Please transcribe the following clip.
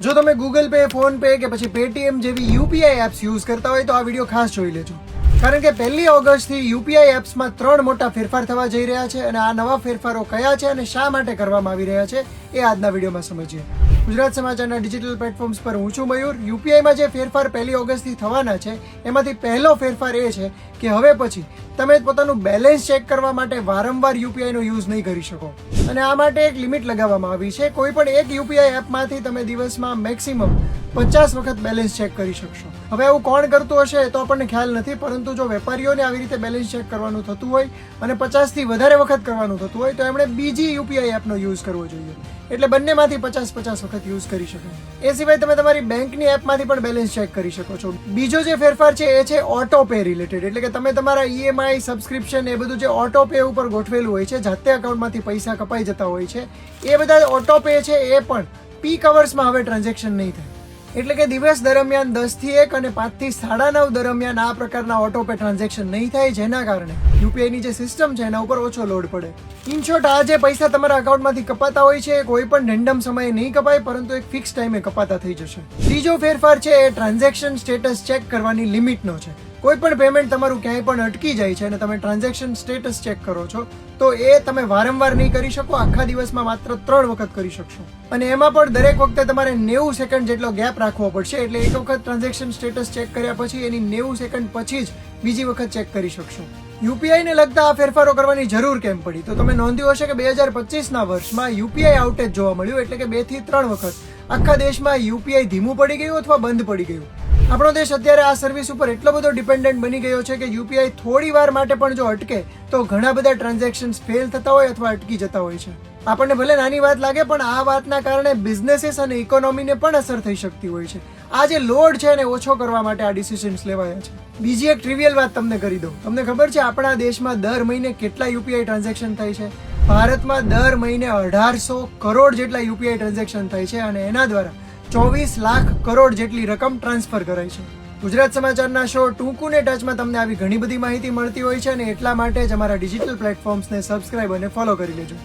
જો તમે Google pay phone pay કે પછી પેટીએમ જેવી યુપીઆઈ એપ્સ યુઝ કરતા હોય તો આ વીડિયો ખાસ જોઈ લેજો. કારણ કે પહેલી ઓગસ્ટથી યુપીઆઈ એપ્સમાં ત્રણ મોટા ફેરફાર થવા જઈ રહ્યા છે અને આ નવા ફેરફારો કયા છે અને શા માટે કરવામાં આવી રહ્યા છે એ આજના વિડીયોમાં સમજીએ. ગુજરાત સમાચારના ડિજિટલ પ્લેટફોર્મ્સ પર હું છું મયુર. યુપીઆઈમાં જે ફેરફાર પહેલી ઓગસ્ટથી થવાના છે, એમાંથી પહેલો ફેરફાર એ છે કે હવે પછી તમે પોતાનું બેલેન્સ ચેક કરવા માટે વારંવાર યુપીઆઈનો યુઝ નહીં કરી શકો. અને આ માટે એક લિમિટ લગાવવામાં આવી છે. કોઈ પણ એક યુપીઆઈ એપમાંથી તમે દિવસમાં મેક્સિમમ પચાસ વખત બેલેન્સ ચેક કરી શકશો. હવે આવું કોણ કરતું હશે તો આપણને ખ્યાલ નથી, પરંતુ જો વેપારીઓને આવી રીતે બેલેન્સ ચેક કરવાનું થતું હોય અને પચાસથી વધારે વખત કરવાનું થતું હોય, તો એમણે બીજી યુપીઆઈ એપનો યુઝ કરવો જોઈએ. એટલે બંનેમાંથી પચાસ પચાસ વખત યુઝ કરી શકો. એ સિવાય તમે તમારી બેંકની એપમાંથી પણ બેલેન્સ ચેક કરી શકો છો. બીજો જે ફેરફાર છે એ છે ઓટો પે રિલેટેડ એટલે કે તમે તમારા ઈએમઆઈ સબસ્ક્રિપ્શન એ બધું જે ઓટો પે ઉપર ગોઠવેલું હોય છે, જાતે અકાઉન્ટમાંથી પૈસા કપાઈ જતા હોય છે, એ બધા ઓટો પે છે, એ પણ પીક અવર્સમાં હવે ટ્રાન્ઝેક્શન નહીં થાય. એટલે કે દિવસ દરમિયાન દસથી એક અને પાંચથી સાડા નવ દરમિયાન આ પ્રકારના ઓટો પે ટ્રાન્ઝેક્શન નહીં થાય જેના કારણે યુપીઆઈ ની જે સિસ્ટમ છે એના ઉપર ઓછો લોડ પડે. ઇન આ જે પૈસા તમારા અકાઉન્ટમાંથી કપાતા હોય છે કોઈ પણ રેન્ડમ સમયે નહીં કપાય, પરંતુ એક ફિક્સ ટાઈમે કપાતા થઈ જશે. ત્રીજો ફેરફાર છે, એ ટ્રાન્ઝેક્શન સ્ટેટસ ચેક કરવાની લિમિટનો છે. કોઈ પણ પેમેન્ટ તમારું ક્યાંય પણ અટકી જાય છે અને તમે ટ્રાન્ઝેક્શન સ્ટેટસ ચેક કરો છો, તો એ તમે વારંવાર નહીં કરી શકો, આખા દિવસમાં માત્ર ત્રણ વખત કરી શકશો. અને એમાં પણ દરેક વખતે તમારે નેવું સેકન્ડ જેટલો ગેપ રાખવો પડશે, એટલે એક વખત ટ્રાન્ઝેક્શન સ્ટેટસ ચેક કર્યા પછી એની નેવું સેકન્ડ પછી જ બીજી વખત ચેક કરી શકશો. યુપીઆઈ ને લગતા આ ફેરફારો કરવાની જરૂર કેમ પડી? તો તમે નોંધ્યું હશે કે બે હજાર પચીસના વર્ષમાં યુપીઆઈ આઉટેજ જોવા મળ્યું, એટલે કે બેથી ત્રણ વખત આખા દેશમાં યુપીઆઈ ધીમું પડી ગયું અથવા બંધ પડી ગયું? આપણો દેશ અત્યારે આ સર્વિસ ઉપર એટલો બધો ડિપેન્ડન્ટ બની ગયો છે કે યુપીઆઈ થોડી વાર માટે પણ જો અટકે, તો ઘણા બધા ટ્રાન્ઝેક્શન્સ ફેલ થતા હોય અથવા અટકી જતા હોય છે. આપણને ભલે નાની વાત લાગે, પણ આ વાતના કારણે બિઝનેસીસ અને ઇકોનોમીને પણ અસર થઈ શકતી હોય છે. આ જે લોડ છે એને ઓછો કરવા માટે આ ડિસિઝન્સ લેવાયા છે. બીજી એક ટ્રિવિયલ વાત તમને કરી દઉં. તમને ખબર છે, આપણા દેશમાં દર મહિને કેટલા યુપીઆઈ ટ્રાન્ઝેક્શન થાય છે? ભારતમાં દર મહિને અઢારસો કરોડ જેટલા યુપીઆઈ ટ્રાન્ઝેક્શન થાય છે અને એના દ્વારા ચોવીસ લાખ કરોડ જેટલી રકમ ટ્રાન્સફર કરાય છે. ગુજરાત સમાચારના શો ટૂંકું ને ટચમાં તમને આવી ઘણી બધી માહિતી મળતી હોય છે અને એટલા માટે જ અમારા ડિજિટલ પ્લેટફોર્મ્સને સબસ્ક્રાઇબ અને ફોલો કરી લેજો.